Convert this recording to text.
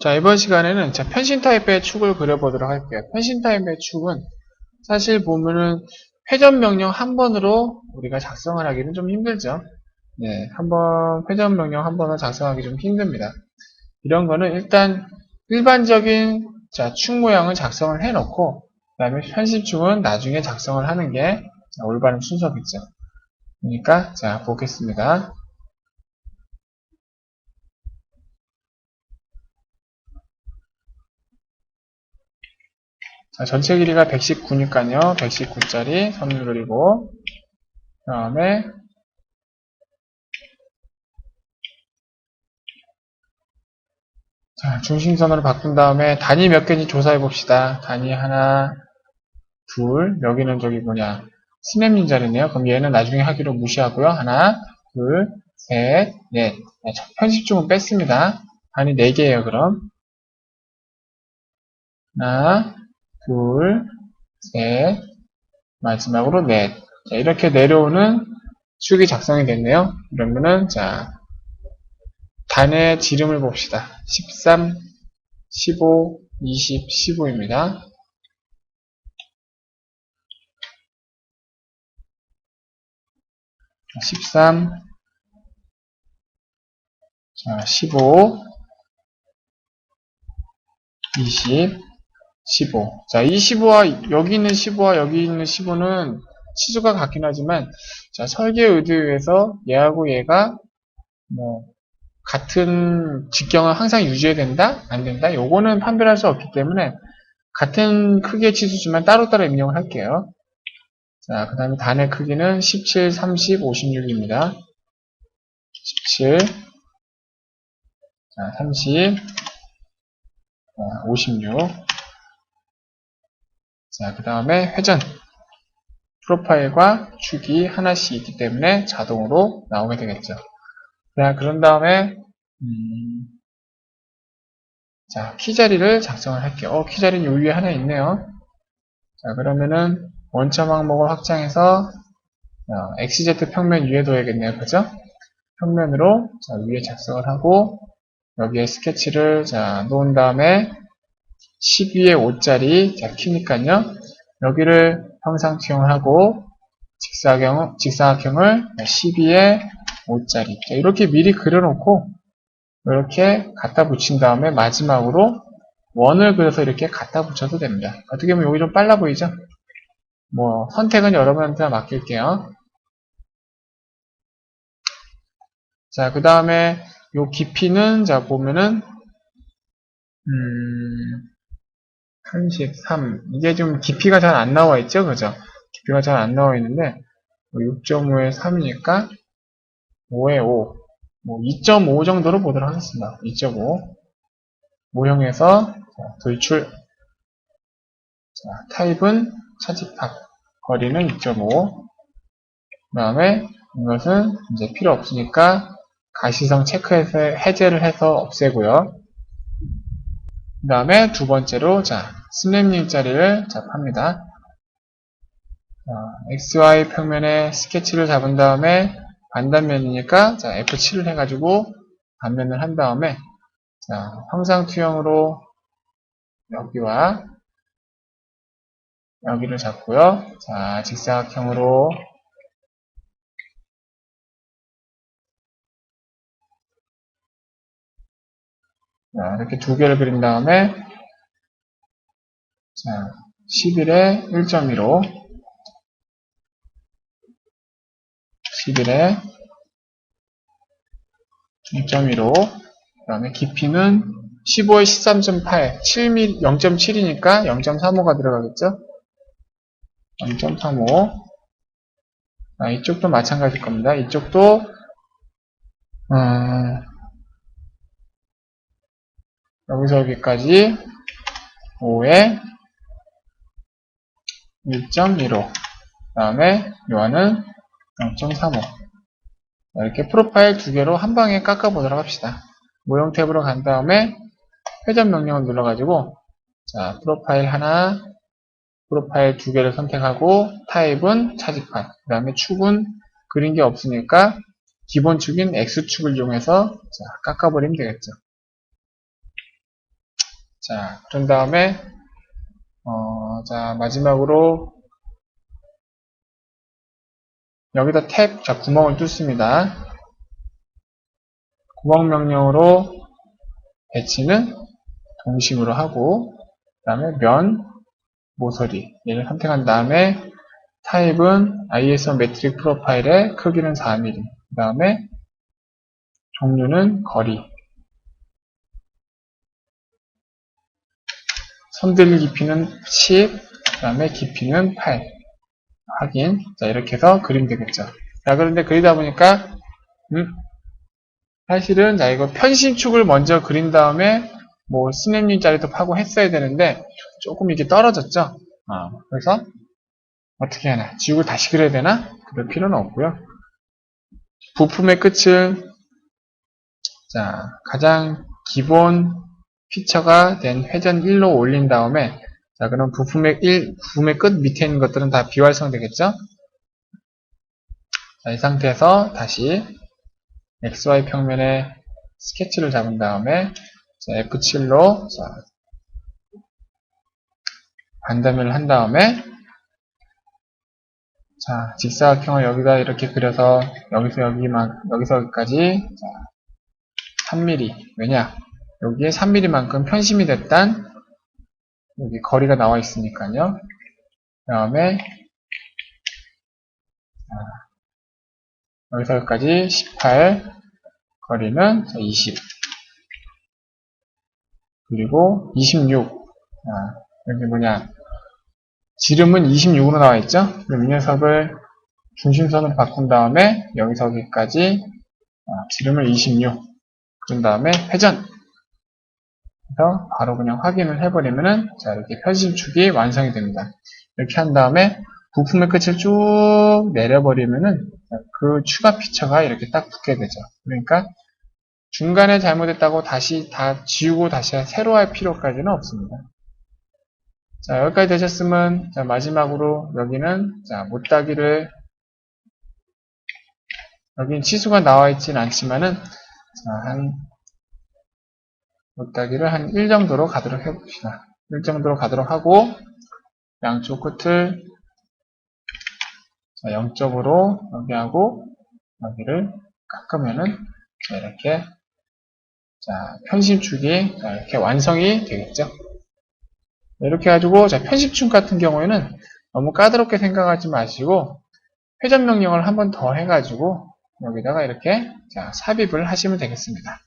자, 이번 시간에는 자, 편신 타입의 축을 그려보도록 할게요. 편신 타입의 축은 사실 보면은 회전 명령 한 번으로 우리가 작성을 하기는 좀 힘들죠. 네, 한번 회전 명령 한 번으로 작성하기 좀 힘듭니다. 이런 거는 일단 일반적인 자, 축 모양을 작성을 해놓고 그 다음에 편집축은 나중에 작성을 하는 게 자, 올바른 순서겠죠. 그러니까 자 보겠습니다. 자, 전체 길이가 119니까요. 119짜리 선을 그리고 그 다음에 자, 중심선으로 바꾼 다음에 단위 몇 개인지 조사해 봅시다. 단위 하나, 둘, 여기는 저기 뭐냐 스냅님 자리네요. 그럼 얘는 나중에 하기로 무시하고요. 하나, 둘, 셋, 넷. 네, 편집중은 뺐습니다. 단위 4개예요, 그럼. 하나, 둘, 셋, 마지막으로 넷. 자, 이렇게 내려오는 축이 작성이 됐네요. 그러면은, 자, 단의 지름을 봅시다. 13, 15, 20, 15입니다. 자, 13, 자, 15, 20, 15. 자, 이 15와 여기 있는 15와 여기 있는 15는 치수가 같긴 하지만 자, 설계 의도에 의해서 얘하고 얘가 뭐 같은 직경을 항상 유지해야 된다? 안 된다? 요거는 판별할 수 없기 때문에 같은 크기의 치수지만 따로따로 입력을 할게요. 자, 그 다음에 단의 크기는 17, 30, 56입니다. 17, 자, 30, 자, 56. 자, 그 다음에 회전. 프로파일과 축이 하나씩 있기 때문에 자동으로 나오게 되겠죠. 자, 그런 다음에, 음, 자, 키 자리를 작성을 할게요. 어, 키 자리는 요 위에 하나 있네요. 자, 그러면은, 원점 항목을 확장해서, 어, XZ 평면 위에 둬야겠네요. 그죠? 평면으로, 자, 위에 작성을 하고, 여기에 스케치를, 자, 놓은 다음에, 12의 5짜리, 자, 키니까요. 여기를 형상투영을 하고, 직사각형, 직사각형을 12의 5짜리. 자, 이렇게 미리 그려놓고, 이렇게 갖다 붙인 다음에 마지막으로 원을 그려서 이렇게 갖다 붙여도 됩니다. 어떻게 보면 여기 좀 빨라 보이죠? 뭐, 선택은 여러분한테 맡길게요. 자, 그 다음에 요 깊이는, 자, 보면은, 음, 33. 이게 좀 깊이가 잘 안 나와 있죠? 그죠? 깊이가 잘 안 나와 있는데, 6.5에 3이니까, 5에 5. 뭐, 2.5 정도로 보도록 하겠습니다. 2.5. 모형에서, 자, 돌출. 자, 타입은 차집합. 거리는 2.5. 그 다음에, 이것은 이제 필요 없으니까, 가시성 체크해서 해제를 해서 없애고요. 그 다음에 두 번째로 자 스냅님 자리를 잡합니다. 자, XY 평면에 스케치를 잡은 다음에 반단면이니까 자 F7을 해가지고 반면을 한 다음에 자 형상투영으로 여기와 여기를 잡고요. 자 직사각형으로 자, 이렇게 두 개를 그린 다음에 자, 11에 1.15 11에 2.15 그 다음에 깊이는 15에 13.8 7mm 0.7이니까 0.35가 들어가겠죠? 0.35 아, 이쪽도 마찬가지일 겁니다. 이쪽도 음, 여기서 여기까지 5에 1.15 그 다음에 요한은 0.35 이렇게 프로파일 두 개로 한 방에 깎아 보도록 합시다. 모형 탭으로 간 다음에 회전 명령을 눌러가지고 자 프로파일 하나 프로파일 두 개를 선택하고 타입은 차집판 그 다음에 축은 그린 게 없으니까 기본 축인 X축을 이용해서 자, 깎아버리면 되겠죠. 자, 그런 다음에, 어, 자, 마지막으로, 여기다 탭, 자, 구멍을 뚫습니다. 구멍 명령으로 배치는 동심으로 하고, 그 다음에 면, 모서리, 얘를 선택한 다음에, 타입은 ISO 매트릭 프로파일의 크기는 4mm, 그 다음에 종류는 거리, 손들 깊이는 10, 그 다음에 깊이는 8. 확인. 자, 이렇게 해서 그리면 되겠죠. 자, 그런데 그리다 보니까, 음, 사실은, 자, 이거 편심축을 먼저 그린 다음에, 뭐, 스냅님 자리도 파고 했어야 되는데, 조금 이게 떨어졌죠? 아, 그래서, 어떻게 하나? 지우고 다시 그려야 되나? 그럴 필요는 없고요. 부품의 끝을, 자, 가장 기본 피처가 된 회전 1로 올린 다음에 자 그럼 부품의 1, 부품의 끝 밑에 있는 것들은 다 비활성 되겠죠? 자, 이 상태에서 다시 XY 평면에 스케치를 잡은 다음에 자, F7로 자, 반대면을 한 다음에 자, 직사각형을 여기다 이렇게 그려서 여기서 여기만 여기서 여기까지 자, 3mm 왜냐? 여기에 3mm만큼 편심이 됐단 여기 거리가 나와 있으니까요. 그 다음에 여기서 여기까지 18 거리는 20 그리고 26 자, 여기 뭐냐. 지름은 26으로 나와 있죠. 그럼 이 녀석을 중심선으로 바꾼 다음에 여기서 여기까지 지름을 26 그런 다음에 회전 그래서 바로 그냥 확인을 해버리면은 자 이렇게 편심축이 완성이 됩니다. 이렇게 한 다음에 부품의 끝을 쭉 내려버리면은 그 추가 피처가 이렇게 딱 붙게 되죠. 그러니까 중간에 잘못했다고 다시 다 지우고 다시 새로 할 필요까지는 없습니다. 자 여기까지 되셨으면 자 마지막으로 여기는 자 못따기를 여기는 치수가 나와 있지는 않지만은 자 한 못따기를 한 1 정도로 가도록 해봅시다. 1 정도로 가도록 하고 양쪽 끝을 0점으로 여기하고 여기를 깎으면은 이렇게 자 편심축이 이렇게 완성이 되겠죠. 이렇게 해가지고 자 편심축 같은 경우에는 너무 까다롭게 생각하지 마시고 회전 명령을 한 번 더 해가지고 여기다가 이렇게 자 삽입을 하시면 되겠습니다.